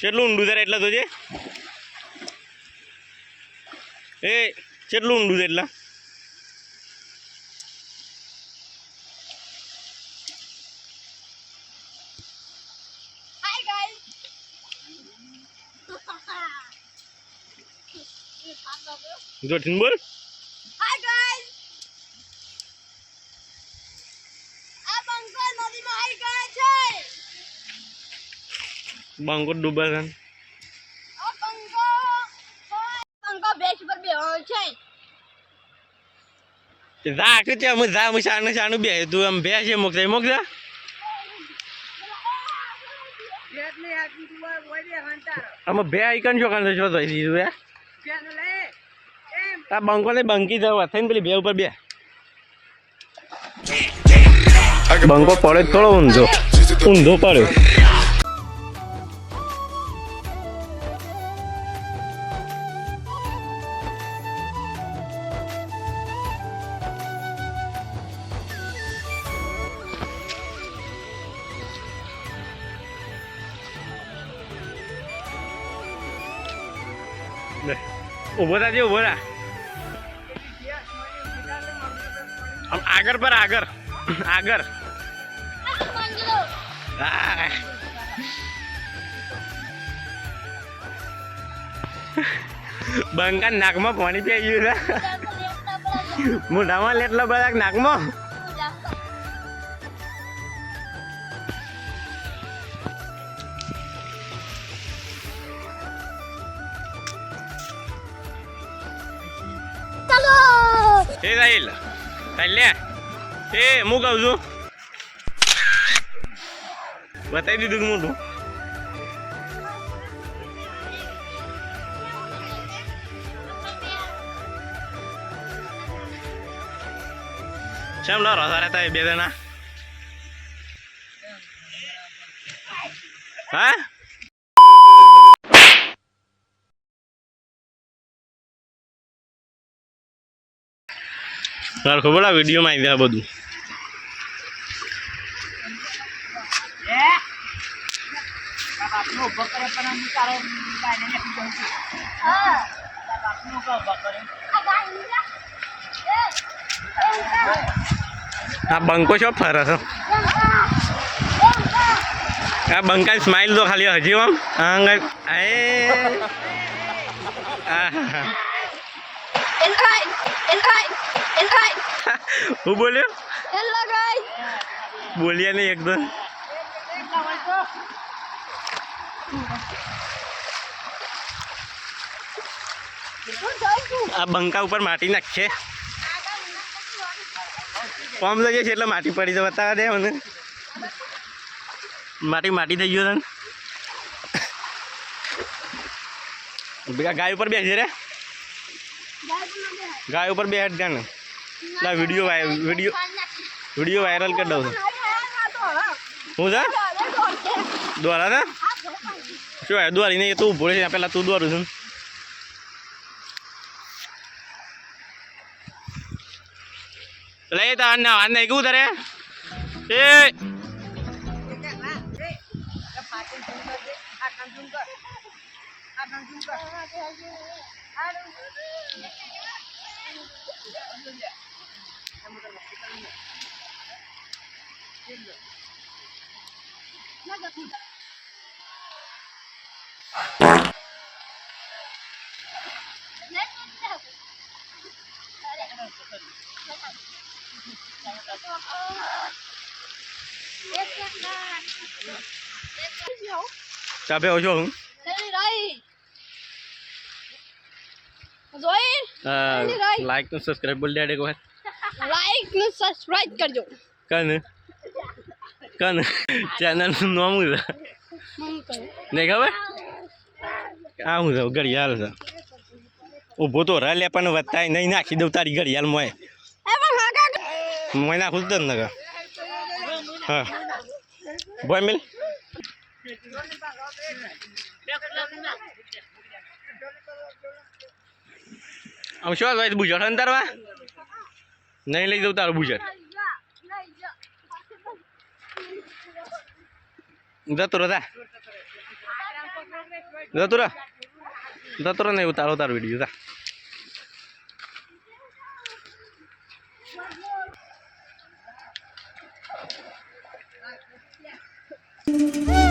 કેટલું ઊંડું તારે એટલા તો છે એ કેટલું ઊંડું છે એટલા? જો ઠીક બોલ Hi guys. આ બંકો નદીમાં આવી ગયા છે બંકો ડૂબે છે તે જા અમે શાનું શાનું બે તું આમ બે છે મોક મોક જા અમે બે આઈકન છો કાન છો તો દીધું યાર આ બંકો ને બંકી જવા થઈને પેલી બે ઉપર બે બંકો પડે થોડો ઊંધો ઊંધો પડ્યો લે ઊભો થા ઊભો થા. આમ આગળ પર, આગળ આગળ. બંકા નાકમાં પાણી પી ગયું મોઢામાં લેટલો બધા નાકમાં. એ સાહિલ સાહિલ લે. એ, હું કહું છું. બતાવી દીધું મોઢું. શેમ ડરો સારા હતા બે જણા? હા? તાર ખબર આ વિડીયોમાં આવી જાય બધું હા આ આ બંકો છો ફરે છો આ બંકા સ્માઇલ તો ખાલી હજી આમ આંગળ એ આહા. હું બોલ્યો? બોલ્યા નહીં એકદમ આ બંકા ઉપર માટી નાખશે પંપ લઈએ છે એટલે માટી પડી તો બતાવવા દે મને. માટી માટી થઈ ગયો તને. ગાય ઉપર બેસી રે. ગાય ઉપર બે હેડ ને વીડિયો વીડિયો વીડિયો વાયરલ કરી દઉં છું. હું છે? દોરા ને શું દોરી નહીં તું ઊભો છે પેલા તું દોરું છું. લઈ તાર ના વાન નહીં કેવું તારે? એ! ચાપે ઓછો હું જોઈ લાઈકનું સબસ્ક્રાઈબ બોલ દે એક વાર લાઈક ને સબસ્ક્રાઇબ કરજો કન કન ચેનલનું નામ હું છે? નહીં ખબર? આ હું છે? ઘડિયાળ છે. ઊભો તો રા લે પણ વધતા નહીં નાખી દઉં તારી ઘડિયાળ મોય મોય નાખું જ ને હા. ભાઈ મિલ. આમ શું ભાઈ બુજટ અંતરવા નહીં લઈ જવું તારું બુજટ જતો રહો તા જતો રે જતો રે નહીં ઉતારો ઉતાર વીડિયો જા Thank